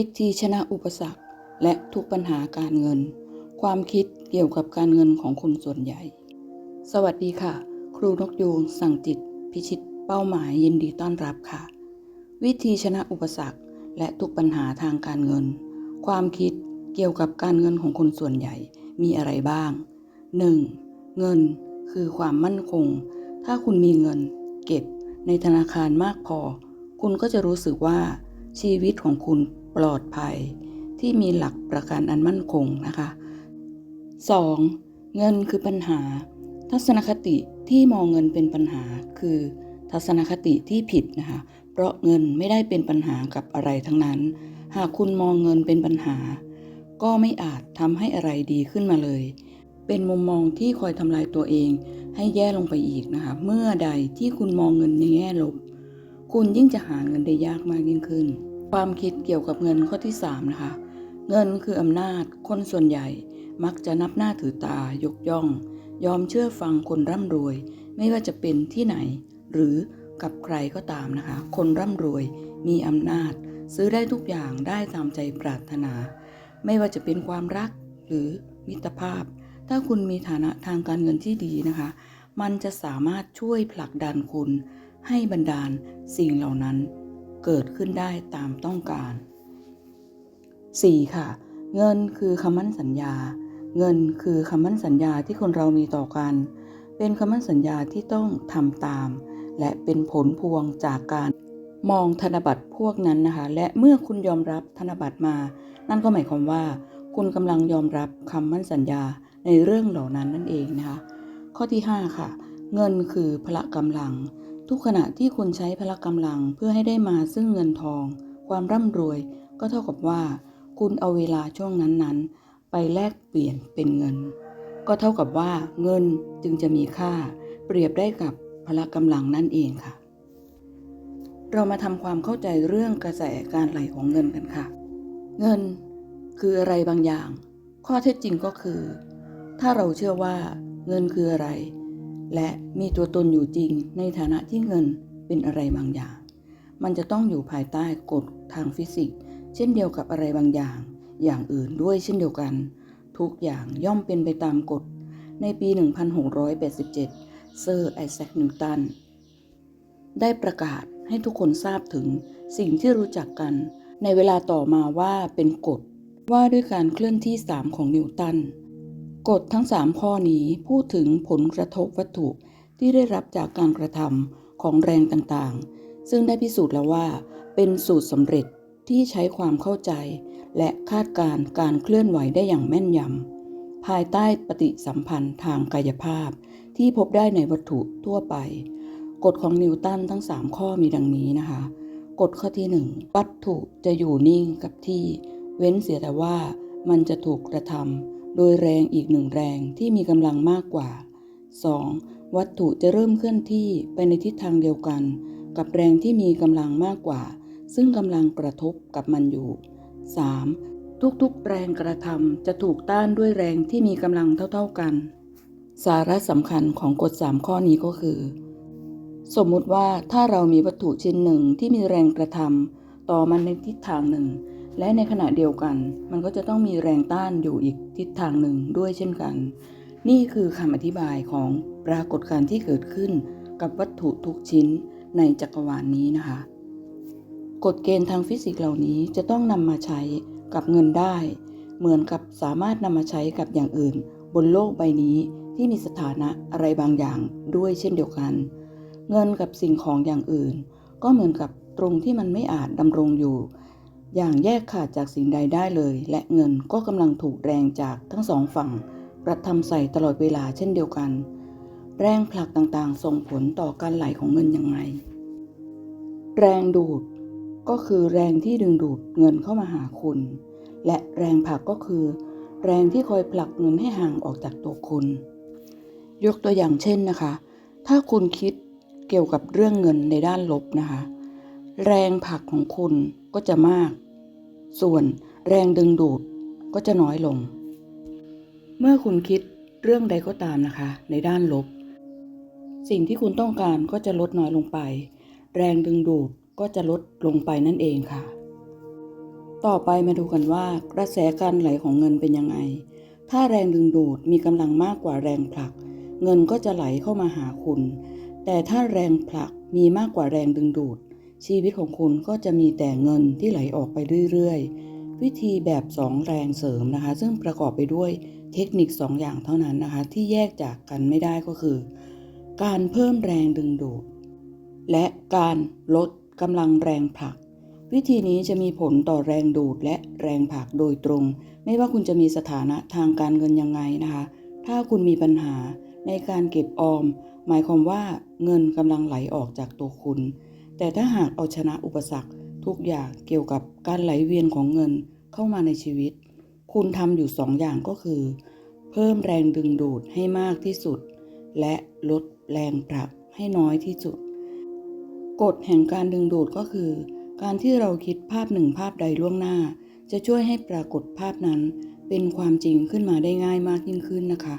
วิธีชนะอุปสรรคและทุกปัญหาการเงิน ความคิดเกี่ยวกับการเงินของคนส่วนใหญ่ สวัสดีค่ะ ครูนกยูงสั่งจิต พิชิต เป้าหมายยินดีต้อนรับค่ะ วิธีชนะอุปสรรคและทุกปัญหาทางการเงิน ความคิดเกี่ยวกับการเงินของคนส่วนใหญ่มีอะไรบ้าง 1. เงินคือความมั่นคง ถ้าคุณมีเงิน เก็บในธนาคารมากพอ คุณก็จะรู้สึกว่าชีวิตของคุณ ปลอดภัย ที่มีหลักประกันอันมั่นคงนะคะ 2. เงินคือปัญหา ทัศนคติที่มองเงินเป็นปัญหาคือ ทัศนคติที่ผิดนะคะ เพราะเงินไม่ได้เป็นปัญหากับอะไรทั้งนั้น หากคุณมองเงินเป็นปัญหา ก็ไม่อาจทำให้อะไรดีขึ้นมาเลย เป็นมุมมองที่คอยทำลายตัวเอง ให้แย่ลงไปอีกนะคะ เมื่อใดที่คุณมองเงินในแง่ลบ คุณยิ่งจะหาเงินได้ยากมากยิ่งขึ้น ความคิดเกี่ยวกับเงินข้อที่ 3 นะคะ เงินคืออำนาจ คนส่วนใหญ่ มักจะนับหน้าถือตายกย่อง ยอมเชื่อฟังคนร่ำรวย ไม่ว่าจะเป็นที่ไหน หรือกับใครก็ตามนะคะ คนร่ำรวย มีอำนาจ ซื้อได้ทุกอย่างได้ตามใจปรารถนา ไม่ว่าจะเป็นความรักหรือมิตรภาพ ถ้าคุณมีฐานะทางการเงินที่ดีนะคะ มันจะสามารถช่วยผลักดันคุณ ให้บรรดาลสิ่งเหล่านั้น เกิดขึ้นได้ตามต้องการ 4. ค่ะ เงินคือคำมั่นสัญญา เงินคือคำมั่นสัญญาที่คนเรามีต่อกัน เป็นคำมั่นสัญญาที่ต้องทำตาม และเป็นผลพวงจากการมองธนบัตรพวกนั้นนะคะ และเมื่อคุณยอมรับธนบัตรมา นั่นก็หมายความว่า คุณกำลังยอมรับคำมั่นสัญญาในเรื่องเหล่านั้นนั่นเองนะคะ ข้อที่ 5 ค่ะ เงินคือพละกำลัง ทุกขณะที่คุณใช้พละกำลังเพื่อให้ได้มาซึ่งเงินทอง ความร่ำรวย ก็เท่ากับว่า คุณเอาเวลาช่วงนั้นๆ ไปแลกเปลี่ยนเป็นเงิน ก็เท่ากับว่า เงินจึงจะมีค่า เปรียบได้กับพละกำลังนั่นเองค่ะ เรามาทำความเข้าใจเรื่องกระแสการไหลของเงินกันค่ะ เงินคืออะไรบางอย่าง ข้อเท็จจริงก็คือ ถ้าเราเชื่อว่า เงินคืออะไร และมีตัวตนอยู่จริงในฐานะที่เงินเป็นอะไรบางอย่าง มันจะต้องอยู่ภายใต้กฎทางฟิสิกส์ เช่นเดียวกับอะไรบางอย่าง อย่างอื่นด้วยเช่นเดียวกัน ทุกอย่างย่อมเป็นไปตามกฎ ในปี 1687 เซอร์ไอแซคนิวตันได้ประกาศให้ทุกคนทราบถึงสิ่งที่รู้จักกัน ในเวลาต่อมาว่าเป็นกฎ ว่าด้วยการเคลื่อนที่ 3 ของนิวตัน กฎทั้ง 3 ข้อนี้พูดถึงผลกระทบวัตถุที่ได้รับจากการกระทำของแรงต่างๆ ซึ่งได้พิสูจน์แล้วว่า เป็นสูตรสำเร็จที่ใช้ความเข้าใจ และคาดการณ์การเคลื่อนไหวได้อย่างแม่นยำภายใต้ปฏิสัมพันธ์ทางกายภาพ ที่พบได้ในวัตถุทั่วไป กฎของนิวตันทั้ง 3 ข้อมีดังนี้นะคะ กฎข้อที่ 1 วัตถุจะอยู่นิ่งกับที่ เว้นเสียแต่ว่ามันจะถูกกระทำ โดยแรงอีกหนึ่งแรงที่มีกำลังมากกว่า 2. วัตถุจะเริ่มเคลื่อนที่ไปในทิศทางเดียวกัน กับแรงที่มีกำลังมากกว่า ซึ่งกำลังกระทบกับมันอยู่ 3. ทุกๆ แรงกระทำจะถูกต้านด้วยแรงที่มีกำลังเท่า ๆกัน สาระสำคัญของกฎ 3 ข้อนี้ก็คือ สมมุติว่าถ้าเรามีวัตถุชิ้นหนึ่งที่มีแรงกระทำต่อมันในทิศทางหนึ่ง และในขณะเดียวกัน มันก็จะต้องมีแรงต้านอยู่อีกทิศทางหนึ่งด้วยเช่นกัน นี่คือคำอธิบายของปรากฏการณ์ที่เกิดขึ้นกับวัตถุทุกชิ้นในจักรวาลนนี้นะคะ กฎเกณฑ์ทางฟิสิกส์เหล่านี้จะต้องนำมาใช้กับเงินได้ เหมือนกับสามารถนำมาใช้กับอย่างอื่น บนโลกใบนี้ที่มีสถานะอะไรบางอย่างด้วยเช่นเดียวกัน เงินกับสิ่งของอย่างอื่น ก็เหมือนกับตรงที่มันไม่อาจดำรงอยู่ อย่างแยกขาดจากสิ่งใดได้เลย และเงินก็กำลังถูกแรงจากทั้งสองฝั่งกระทำใส่ตลอดเวลาเช่นเดียวกัน แรงผลักต่างๆ ส่งผลต่อการไหลของเงินยังไงแรงดูดก็คือแรงที่ดึงดูดเงินเข้ามาหาคุณ และแรงผลักก็คือ แรงที่คอยผลักเงินให้ห่างออกจากตัวคุณ ยกตัวอย่างเช่นนะคะ ถ้าคุณคิดเกี่ยวกับเรื่องเงินในด้านลบนะคะ แรงผลักของคุณก็จะมาก ส่วนแรงดึงดูดก็จะน้อยลง เมื่อคุณคิดเรื่องใดก็ตามนะคะ ในด้านลบ สิ่งที่คุณต้องการก็จะลดน้อยลงไป แรงดึงดูดก็จะลดลงไปนั่นเองค่ะ ต่อไปมาดูกันว่ากระแสการไหลของเงินเป็นยังไง ถ้าแรงดึงดูดมีกำลังมากกว่าแรงผลัก เงินก็จะไหลเข้ามาหาคุณ แต่ถ้าแรงผลักมีมากกว่าแรงดึงดูด ชีวิตของคุณก็จะมีแต่เงินที่ไหลออกไปเรื่อยๆ วิธีแบบ 2 แรงเสริมนะคะ ซึ่งประกอบไปด้วยเทคนิค 2 อย่างเท่านั้นนะคะ ที่แยกจากกันไม่ได้ก็คือ การเพิ่มแรงดึงดูดและการลดกำลังแรงผลัก วิธีนี้จะมีผลต่อแรงดูดและแรงผลักโดยตรง ไม่ว่าคุณจะมีสถานะทางการเงินยังไงนะคะ ถ้าคุณมีปัญหาในการเก็บออม หมายความว่าเงินกำลังไหลออกจากตัวคุณ แต่ถ้าหากเอาชนะอุปสรรคทุกอย่างเกี่ยวกับการไหลเวียนของเงินเข้ามาในชีวิต คุณทำอยู่สองอย่างก็คือ เพิ่มแรงดึงดูดให้มากที่สุด และลดแรงผลักให้น้อยที่สุด กฎแห่งการดึงดูดก็คือ การที่เราคิดภาพหนึ่งภาพใดล่วงหน้า จะช่วยให้ปรากฏภาพนั้นเป็นความจริงขึ้นมาได้ง่ายมากยิ่งขึ้นนะคะ